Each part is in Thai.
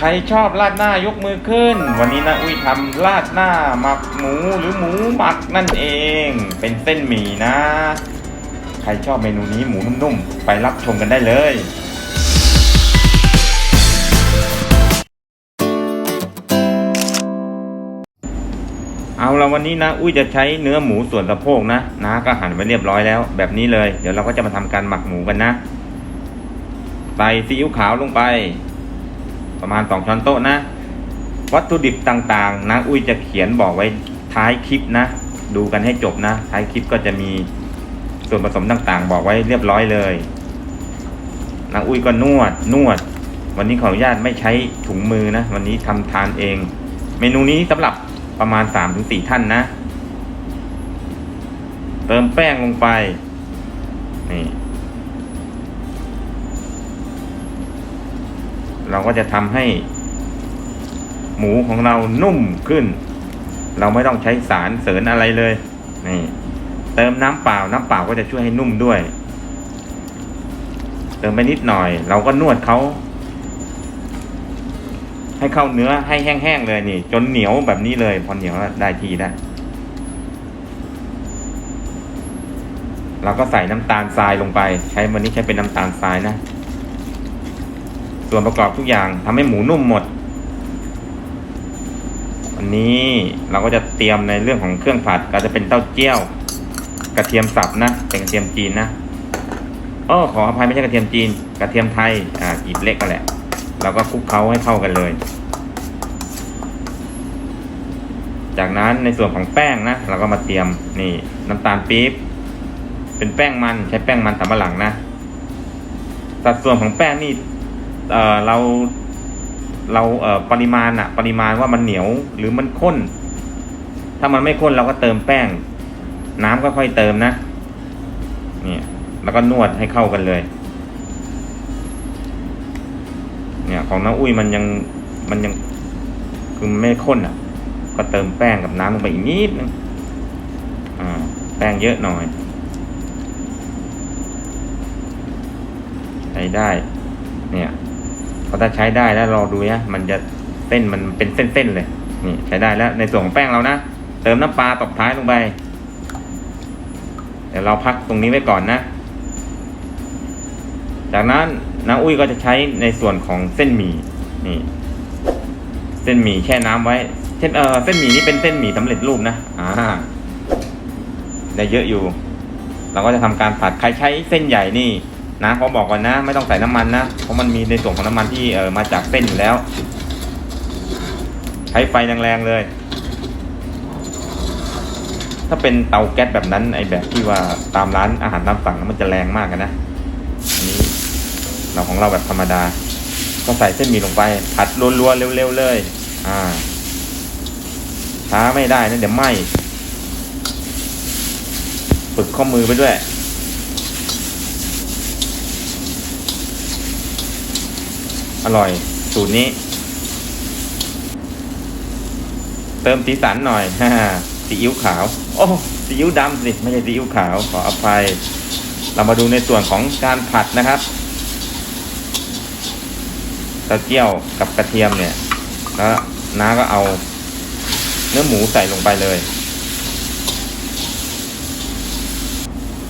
ใครชอบราดหน้ายกมือขึ้น วันนี้นะอุ้ยทำราดหน้าหมักหมูหรือหมูหมักนั่นเอง เป็นเส้นหมี่นะ ใครชอบเมนูนี้หมูนุ่มๆ ไปรับชมกันได้เลยเอาละวันนี้นะ อุ้ยจะใช้เนื้อหมูส่วนสะโพกนะนาก็หั่นไว้เรียบร้อยแล้ว แบบนี้เลย เดี๋ยวเราก็จะมาทำการหมักหมูกันนะ ใส่ซีอิ๊วขาวลงไป ประมาณสองช้อนโต๊ะนะ วัตถุดิบต่างๆนะอุ้ยจะเขียนบอกไว้ท้ายคลิปนะ ดูกันให้จบนะ ท้ายคลิปก็จะมีส่วนผสมต่างๆ บอกไว้เรียบร้อยเลยนะอุ้ยก็นวดนวด วันนี้ขออนุญาตไม่ใช้ถุงมือนะ วันนี้ทำทานเอง เมนูนี้สำหรับประมาณสามถึงสี่ท่านนะ เติมแป้งลงไปนี่ เราก็จะทำให้ หมูของเรานุ่มขึ้น เราไม่ต้องใช้สารเสริญอะไรเลยนี่เติมน้ำเปล่าน้ำเปล่าก็จะช่วยให้นุ่มด้วย เติมไปนิดหน่อย เราก็นวดเขาให้เข้าเนื้อให้แห้งๆเลยนี่ จนเหนียวแบบนี้เลยพอเหนียวแล้วได้ทีแล้วเราก็ใส่น้ำตาลทรายลงไป ใช้วันนี้ใช้เป็นน้ำตาลทรายนะ ส่วนประกอบทุกอย่างทำให้หมูนุ่มหมด วันนี้เราก็จะเตรียมในเรื่องของเครื่องผัดก็จะเป็นเต้าเจี้ยว กระเทียมสับนะเป็นกระเทียมจีนนะโอ้ขออภัยไม่ใช่กระเทียมจีน กระเทียมไทยอ่ากีบเล็กก็แหละเราก็คลุกเคล้าให้เข้ากันเลย จากนั้นในส่วนของแป้งนะเราก็มาเตรียมนี่น้ำตาลปี๊บเป็นแป้งมันใช้แป้งมันสำปะหลังนะสัดส่วนของแป้งนี่ เอ่อเราเราเอ่อปริมาณอะปริมาณว่ามันเหนียวหรือมันข้น ถ้ามันไม่ข้นเราก็เติมแป้ง น้ำก็ค่อยเติมนะเนี่ยแล้วก็นวดให้เข้ากันเลย เนี่ยของน้าอุ้ยมันยังมันยังคือไม่ข้นอะ ก็เติมแป้งกับน้ำลงไปอีกนิดนึงอ่าแป้งเยอะหน่อยใช้ได้ เนี่ย พอถ้าใช้ได้แล้วรอดูนะมันจะเส้นมันเป็นเส้นๆเลยนี่ใช้ได้แล้วในส่วนของแป้งเรานะเติมน้ำปลาตบท้ายลงไปเดี๋ยวเราพักตรงนี้ไว้ก่อนนะ จากนั้นน้าอุ้ยก็จะใช้ในส่วนของเส้นหมี่นี่เส้นหมี่แช่น้ำไว้ เส้นเออเส้นหมี่นี่เป็นเส้นหมี่สำเร็จรูปนะอ่าได้เยอะอยู่ เราก็จะทำการผัดใครใช้เส้นใหญ่นี่ นะเขาบอกก่อนนะ ไม่ต้องใส่น้ำมันนะเพราะมันมีในส่วนของน้ำมันที่เออมาจากเส้นอยู่แล้ว ใช้ไฟแรงๆเลย ถ้าเป็นเตาแก๊สแบบนั้น ไอแบบที่ว่าตามร้านอาหารตามสั่งมันจะแรงมากนนะอันนี้เราของเราแบบธรรมดา ก็ใส่เส้นหมี่ลงไป ผัดรัวๆเร็วๆเลย อ่าช้าไม่ได้นะเดี๋ยวไหมฝึกข้อมือไปด้วย อร่อย สูตรนี้ เติมสีสันหน่อยฮ่าซีอิ๊วขาว โอ้ซีอิ๊วดำสิไม่ใช่ซีอิ๊วขาว ขออภัย เรามาดูในส่วนของการผัดนะครับต้าเจียวกับกระเทียมเนี่ย แล้วน้าก็เอา เนื้อหมูใส่ลงไปเลย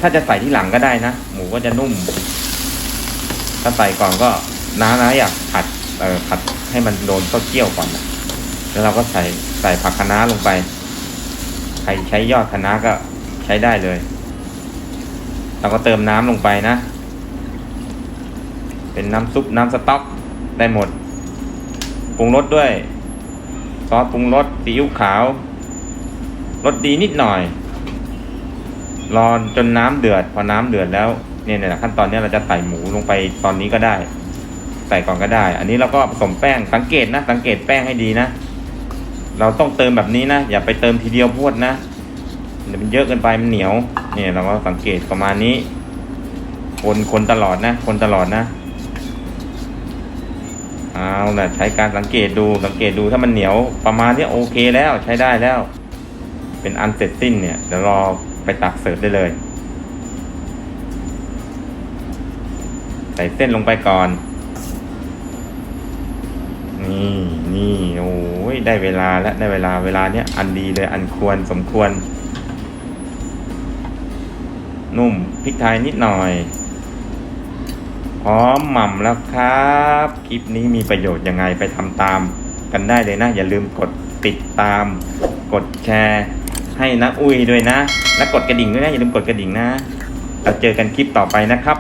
ถ้าจะใส่ที่หลังก็ได้นะ หมูก็จะนุ่ม ถ้าใส่ก่อนก็ น้านะอยากผัดเอ่อผัดให้มันโดนต้าเจี้ยวก่อนนะแล้วเราก็ใส่ใส่ผักคะน้าลงไป ใครใช้ยอดคะน้าก็ใช้ได้เลย เราก็เติมน้ำลงไปนะ เป็นน้ำซุปน้ำสต๊อกได้หมดปรุงรสด้วย ซอสปรุงรสซีอิ๊วขาวรสดีนิดหน่อย รอจนน้ำเดือด พอน้ำเดือดแล้วเนี่ยเนี่ยขั้นตอนนี้เราจะใส่หมูลงไปตอนนี้ก็ได้ ใส่ก่อนก็ได้ อันนี้เราก็ผสมแป้งสังเกตนะ สังเกตแป้งให้ดีนะ เราต้องเติมแบบนี้นะ อย่าไปเติมทีเดียวพวดนะเดี๋ยวมันเยอะเกินไปมันเหนียวเนี่ยเราก็สังเกตประมาณนี้ คนคนตลอดนะ คนตลอดนะเอาละใช้การสังเกตดูสังเกตดูถ้ามันเหนียวประมาณนี้โอเคแล้วใช้ได้แล้ว เป็นอันเสร็จสิ้นเนี่ยเดี๋ยวรอไปตักเสิร์ฟได้เลย ใส่เส้นลงไปก่อน นี่นี่โอ้ยได้เวลาแล้วได้เวลาเวลาเนี้ยอันดีเลยอันควรสมควร นุ่มพริกไทยนิดหน่อย พร้อมหม่ำแล้วครับ คลิปนี้มีประโยชน์ยังไงไปทำตามกันได้เลยนะ อย่าลืมกดติดตาม กดแชร์ให้นะอุ้ยด้วยนะ และกดกระดิ่งด้วยนะอย่าลืมกดกระดิ่งนะเราเจอกันคลิปต่อไปนะครับ